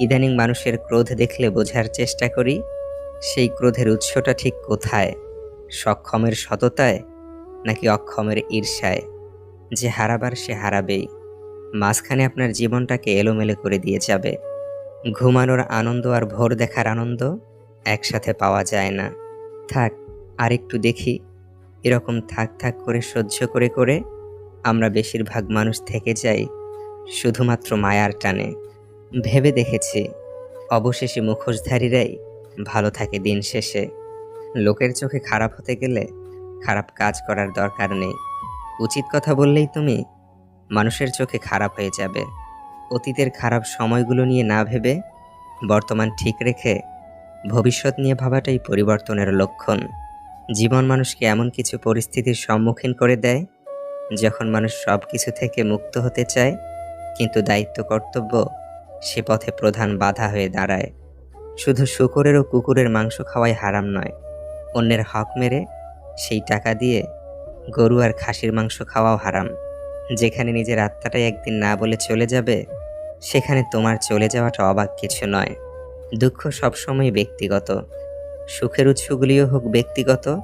ইদানিং মানুষের ক্রোধ দেখলে বোঝার চেষ্টা করি, সেই ক্রোধের উৎসটা ঠিক কোথায়? সক্ষমের সততায় নাকি অক্ষমের ঈর্ষায়? যে হারাবার সে হারাবেই। মাঝখানে আপনার জীবনটাকে এলোমেলো করে দিয়ে যাবে। ঘুমানোর আনন্দ আর ভোর দেখার আনন্দ একসাথে পাওয়া যায় না। থাক আর একটু দেখি। এরকম থাক থাক করে সহ্য করে করে আমরা বেশিরভাগ মানুষ থেকে যাই, শুধুমাত্র মায়ার টানে। ভেবে দেখেছি। অবশেষে মুখোশধারীরাই ভালো থাকে দিন শেষে। লোকের চোখে খারাপ হতে গেলে খারাপ কাজ করার দরকার নেই। উচিত কথা বললেই তুমি মানুষের চোখে খারাপ হয়ে যাবে। অতীতের খারাপ সময়গুলো নিয়ে না ভেবে বর্তমান ঠিক রেখে ভবিষ্যৎ নিয়ে ভাবাটাই পরিবর্তনের লক্ষণ। জীবন মানুষকে এমন কিছু পরিস্থিতির সম্মুখীন করে দেয় যখন মানুষ সব কিছু থেকে মুক্ত হতে চায়, কিন্তু দায়িত্ব, কর্তব্য সে পথে প্রধান বাধা হয়ে দাঁড়ায়। শুধু শুকরের ও কুকুরের মাংস খাওয়াই হারাম নয়, অন্যের হক মেরে সেই টাকা দিয়ে গরু আর খাসির মাংস খাওয়াও হারাম। যেখানে নিজের আত্মাটাই একদিন না বলে চলে যাবে, সেখানে তোমার চলে যাওয়াটা অবাক কিছু নয়। দুঃখ সবসময় ব্যক্তিগত, সুখের উৎসগুলিও হোক ব্যক্তিগত,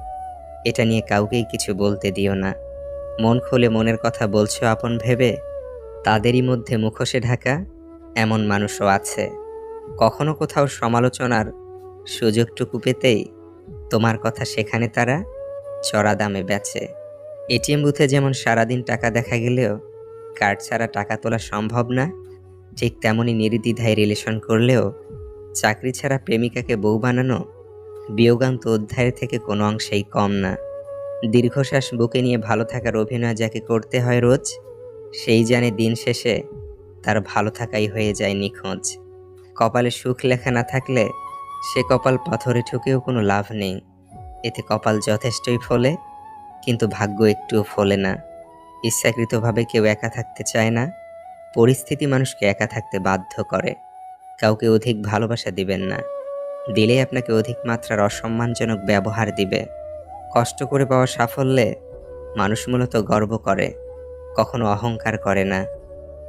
এটা নিয়ে কাউকেই কিছু বলতে দিও না। মন খুলে মনের কথা বলছো আপন ভেবে, তাদেরই মধ্যে মুখোশে ঢাকা এমন মানুষও আছে। কখনো কোথাও সমালোচনার সুযোগটুকু পেতেই তোমার কথা সেখানে তারা চড়া দামে বেচে। এটিএম বুথে যেমন সারাদিন টাকা দেখা গেলেও কার্ড ছাড়া টাকা তোলা সম্ভব না, ঠিক তেমনই নির্দ্বিধায় রিলেশন করলেও চাকরি ছাড়া প্রেমিকাকে বউ বানানো বিয়োগান্ত অধ্যায়ের থেকে কোনো অংশেই কম না। দীর্ঘশ্বাস বুকে নিয়ে ভালো থাকার অভিনয় যাকে করতে হয় রোজ, সেই জানে দিন শেষে তার ভালো থাকাই হয়ে যায় নিখোঁজ। কপালে সুখ লেখা না থাকলে সে কপাল পাথরে ঠুকেও কোনো লাভ নেই। এতে কপাল যথেষ্টই ফলে, কিন্তু ভাগ্য একটুও ফলে না। ইচ্ছাকৃতভাবে কেউ একা থাকতে চায় না। পরিস্থিতি মানুষকে একা থাকতে বাধ্য করে। কাউকে অধিক ভালোবাসা দিবেন না। দিলেই আপনাকে অধিক মাত্রার অসম্মানজনক ব্যবহার দিবে। কষ্ট করে পাওয়া সাফল্যে মানুষ মূলত গর্ব করে, কখনো অহংকার করে না।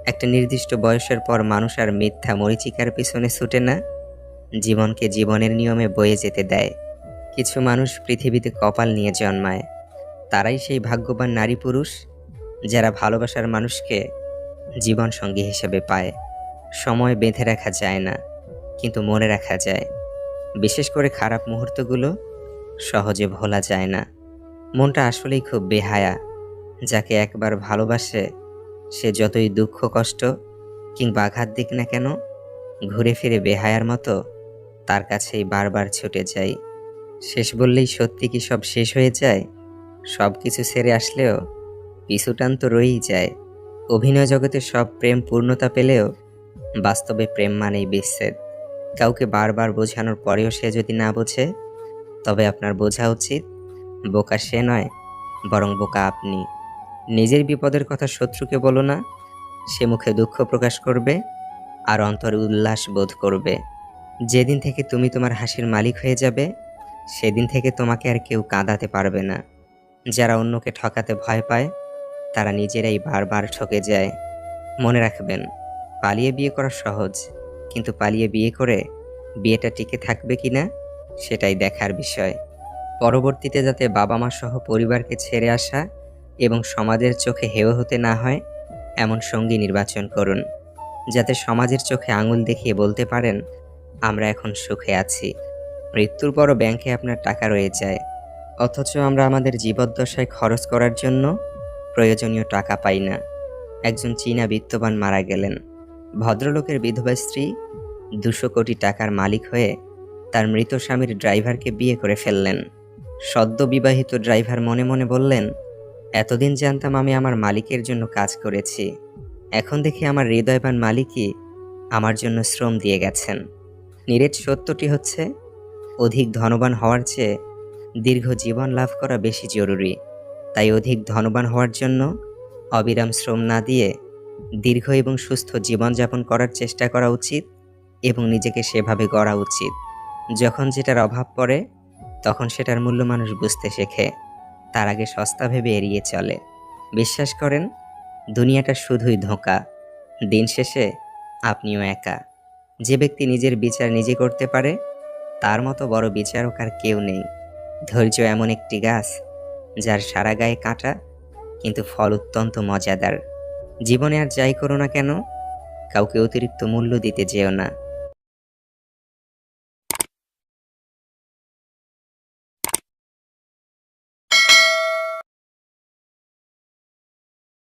একটা নির্দিষ্ট বয়সের পর মানুষ আর মিথ্যা মরিচিকার পিছনে ছুটে না। জীবনকে জীবনের নিয়মে বয়ে যেতে দেয়। কিছু মানুষ পৃথিবীতে কপাল নিয়ে জন্মায়। তারাই সেই ভাগ্যবান নারী পুরুষ যারা ভালোবাসার মানুষকে জীবন সঙ্গী হিসেবে পায়। সময় বেঁধে রাখা যায় না, কিন্তু মনে রাখা যায়। বিশেষ করে খারাপ মুহূর্তগুলো সহজে ভোলা যায় না। মনটা আসলেই খুব বেহায়া, যাকে একবার ভালোবাসে সে যতই দুঃখ, কষ্ট কিংবা আঘাত দিক না কেন, ঘুরে ফিরে বেহায়ার মতো তার কাছেই বারবার ছুটে যাই। শেষ বললেই সত্যি কি সব শেষ হয়ে যায়? সব কিছু সেরে আসলেও পিছুটান তো রয়েই যায়। অভিনয় জগতে সব প্রেম পূর্ণতা পেলেও বাস্তবে প্রেম মানেই বিচ্ছেদ। কাউকে বারবার বোঝানোর পরেও সে যদি না বোঝে, তবে আপনার বোঝা উচিত, বোকা সে নয়, বরং বোকা আপনি। নিজের বিপদের কথা শত্রুকে বলো না, সে মুখে দুঃখ প্রকাশ করবে আর অন্তরে উল্লাস বোধ করবে। যেদিন থেকে তুমি তোমার হাসির মালিক হয়ে যাবে, সেদিন থেকে তোমাকে আর কেউ কাঁদাতে পারবে না। যারা অন্যকে ঠকাতে ভয় পায়, তারা নিজেরাই বারবার ঠকে যায়। মনে রাখবেন, পালিয়ে বিয়ে করা সহজ, কিন্তু পালিয়ে বিয়ে করে বিয়েটা টিকে থাকবে কি না সেটাই দেখার বিষয়। পরবর্তীতে যাতে বাবা মা সহ পরিবারকে ছেড়ে আসা এবং সমাজের চোখে হেয় হতে না হয়, এমন সঙ্গী নির্বাচন করুন। যাতে সমাজের চোখে আঙুল দেখিয়ে বলতে পারেন, আমরা এখন সুখে আছি। মৃত্যুর পরও ব্যাংকে আপনার টাকা রয়ে যায়। অথচ আমরা আমাদের জীবদ্দশায় খরচ করার জন্য প্রয়োজনীয় টাকা পাই না। একজন চীনা বিত্তবান মারা গেলেন। ভদ্রলোকের বিধবা স্ত্রী দুশো কোটি টাকার মালিক হয়ে তার মৃত স্বামীর ড্রাইভারকে বিয়ে করে ফেললেন। সদ্য বিবাহিত ড্রাইভার মনে মনে বললেন এতদিন জানতাম আমি আমার মালিকের জন্য কাজ করেছি। এখন দেখি আমার হৃদয়বান মালিকই আমার জন্য শ্রম দিয়ে গেছেন। নিরেট সত্যটি হচ্ছে, অধিক ধনবান হওয়ার চেয়ে দীর্ঘ জীবন লাভ করা বেশি জরুরি। তাই অধিক ধনবান হওয়ার জন্য অবিরাম শ্রম না দিয়ে দীর্ঘ এবং সুস্থ জীবনযাপন করার চেষ্টা করা উচিত এবং নিজেকে সেভাবে গড়া উচিত। যখন যেটার অভাব পড়ে, তখন সেটার মূল্য মানুষ বুঝতে শেখে। তার আগে সস্তা ভেবে এড়িয়ে চলে। বিশ্বাস করেন, দুনিয়াটা শুধুই ধোঁকা। দিন শেষে আপনিও একা। যে ব্যক্তি নিজের বিচার নিজে করতে পারে, তার মতো বড় বিচারক আর কেউ নেই। ধৈর্য এমন একটি গাছ, যার সারা গায়ে কাঁটা, কিন্তু ফল অত্যন্ত মজাদার। জীবনে আর যাই করো না কেন, কাউকে অতিরিক্ত মূল্য দিতে যেও না।